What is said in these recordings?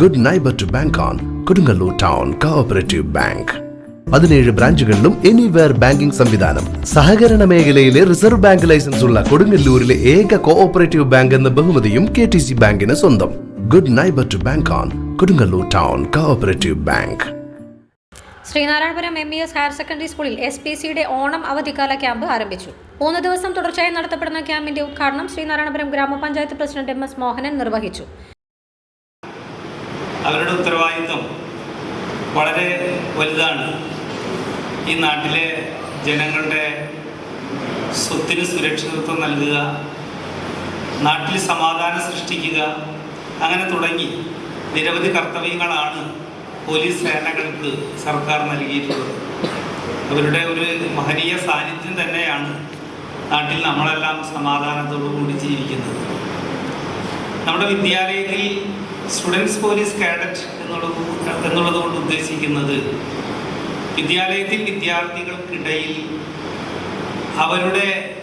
Good neighbour to bank on Kodungallur town cooperative bank പതിനേഴ് ബ്രാഞ്ചുകളിലും anywhere banking സംവിധാനം. സഹകരണ മേഖലയിലെ റിസർവ് ബാങ്ക് ലൈസൻസ് ഉള്ള കൊടുങ്ങല്ലൂരിലെ ഏക കോഓപ്പറേറ്റീവ് ബാങ്ക് എന്ന ബഹുമതിയും കെ ടി സി ബാങ്കിന് സ്വന്തം. Good neighbour to bank on Kodungallur town cooperative bank Sreenarayanapuram M E S higher secondary സ്കൂളിൽ എസ് പി സിയുടെ ഓണം അവധിക്കാല ക്യാമ്പ് ആരംഭിച്ചു. മൂന്ന് ദിവസം തുടർച്ചയായി നടത്തപ്പെടുന്ന ക്യാമ്പിന്റെ ഉദ്ഘാടനം ശ്രീനാരായണപുരം ഗ്രാമപഞ്ചായത്ത് പ്രസിഡന്റ് എം എസ് മോഹനൻ നിർവഹിച്ചു. അവരുടെ ഉത്തരവാദിത്വം വളരെ വലുതാണ്. ഈ നാട്ടിലെ ജനങ്ങളുടെ സ്വത്തിന് സുരക്ഷിതത്വം നൽകുക നാട്ടിൽ സമാധാനം സൃഷ്ടിക്കുക അങ്ങനെ തുടങ്ങി നിരവധി കർത്തവ്യങ്ങളാണ് പോലീസ് സേനകൾക്ക് സർക്കാർ നൽകിയിട്ടുള്ളത്. അവരുടെ ഒരു മഹനീയ സാന്നിധ്യം തന്നെയാണ് നാട്ടിൽ നമ്മളെല്ലാം സമാധാനത്തോടു കൂടി ജീവിക്കുന്നത്. നമ്മുടെ വിദ്യാലയത്തിൽ സ്റ്റുഡൻസ് പോലീസ് കാഡറ്റ് എന്നുള്ളത് എന്നുള്ളത് കൊണ്ട് ഉദ്ദേശിക്കുന്നത് വിദ്യാലയത്തിൽ വിദ്യാർത്ഥികൾക്കിടയിൽ അവരുടെ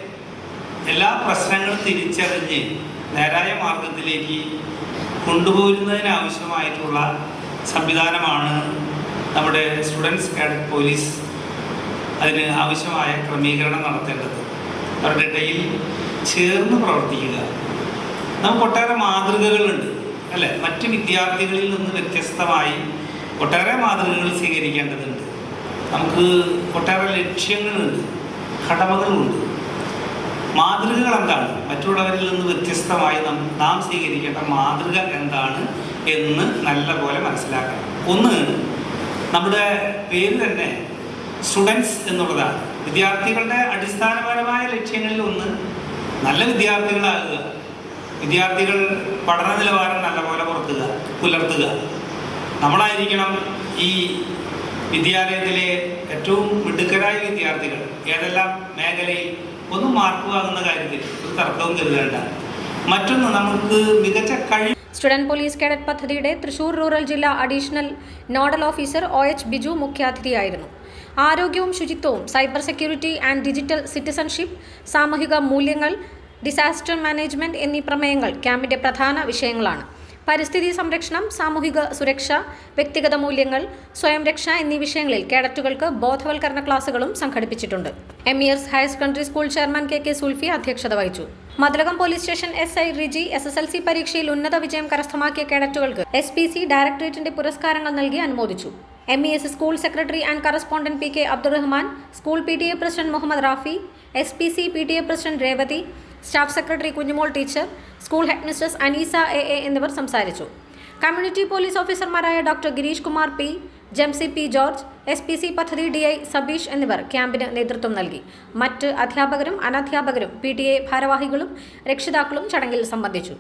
എല്ലാ പ്രശ്നങ്ങളും തിരിച്ചറിഞ്ഞ് നേരായ മാർഗത്തിലേക്ക് കൊണ്ടുപോരുന്നതിനാവശ്യമായിട്ടുള്ള സംവിധാനമാണ് നമ്മുടെ സ്റ്റുഡൻസ് കാഡറ്റ് പോലീസ് അതിന് ആവശ്യമായ ക്രമീകരണം നടത്തേണ്ടത്. അവരുടെ ഇടയിൽ ചേർന്ന് പ്രവർത്തിക്കുക. നമുക്ക് ഒട്ടേറെ മാതൃകകളുണ്ട്. അല്ലെ മറ്റ് വിദ്യാർത്ഥികളിൽ നിന്ന് വ്യത്യസ്തമായി ഒട്ടേറെ മാതൃകകൾ സ്വീകരിക്കേണ്ടതുണ്ട്. നമുക്ക് ഒട്ടേറെ ലക്ഷ്യങ്ങളുണ്ട് കടമകളുണ്ട്. മാതൃകകൾ എന്താണ്? മറ്റുള്ളവരിൽ നിന്ന് വ്യത്യസ്തമായി നാം സ്വീകരിക്കേണ്ട മാതൃക എന്താണ് എന്ന് നല്ലപോലെ മനസ്സിലാക്കണം. ഒന്ന് നമ്മുടെ പേര് തന്നെ സ്റ്റുഡൻസ് എന്നുള്ളതാണ്. വിദ്യാർത്ഥികളുടെ അടിസ്ഥാനപരമായ ലക്ഷ്യങ്ങളിൽ ഒന്ന് നല്ല വിദ്യാർത്ഥികളാകുക. വിദ്യാർത്ഥികൾ പഠന നിലവാരം നല്ലപോലെ പുറത്തുക പുലർത്തുക. നമ്മളായിരിക്കണം ഈ വിദ്യാലയത്തിലെ ഏറ്റവും മിടുക്കരായ വിദ്യാർത്ഥികൾ. ഏതെല്ലാം മേഖലയിൽ ഒന്നും മാർക്ക് വാങ്ങുന്ന കാര്യത്തിൽ ഒരു തർക്കവും കരുതേണ്ട. മറ്റൊന്ന് നമുക്ക് മികച്ച കഴിവ് സ്റ്റുഡന്റ് പോലീസ് കേഡറ്റ് പദ്ധതിയുടെ തൃശൂർ റൂറൽ ജില്ലാ additional nodal officer O H Biju മുഖ്യാതിഥിയായിരുന്നു. ആരോഗ്യവും ശുചിത്വവും cyber security and digital citizenship സാമൂഹിക മൂല്യങ്ങൾ ഡിസാസ്റ്റർ മാനേജ്മെന്റ് എന്നീ പ്രമേയങ്ങൾ ക്യാമ്പിന്റെ പ്രധാന വിഷയങ്ങളാണ്. പരിസ്ഥിതി സംരക്ഷണം സാമൂഹിക സുരക്ഷ വ്യക്തിഗത മൂല്യങ്ങൾ സ്വയം രക്ഷ എന്നീ വിഷയങ്ങളിൽ കേഡറ്റുകൾക്ക് ബോധവൽക്കരണ ക്ലാസുകളും സംഘടിപ്പിച്ചിട്ടുണ്ട്. M E S higher secondary school chairman K K Sulfi അധ്യക്ഷത വഹിച്ചു. Mathilakam police station S I Riji S S L C പരീക്ഷയിൽ ഉന്നത വിജയം കരസ്ഥമാക്കിയ കേഡറ്റുകൾക്ക് എസ് പി സി ഡയറക്ടറേറ്റിന്റെ പുരസ്കാരങ്ങൾ നൽകി അനുമോദിച്ചു. M E S school secretary and correspondent P K Abdurahman school P T A president Muhammad Rafi S P C P T A president Revathi staff secretary Kunjumol teacher school headmistress Aneesa A A എന്നിവർ സംസാരിച്ചു. Community police ഓഫീസർമാരായ doctor Gireesh Kumar P Jamsy P George S P C പദ്ധതി D I Sabeesh എന്നിവർ ക്യാമ്പിന് നേതൃത്വം നൽകി. മറ്റ് അധ്യാപകരും അനധ്യാപകരും പി ടി എ ഭാരവാഹികളും രക്ഷിതാക്കളും ചടങ്ങിൽ സംബന്ധിച്ചു.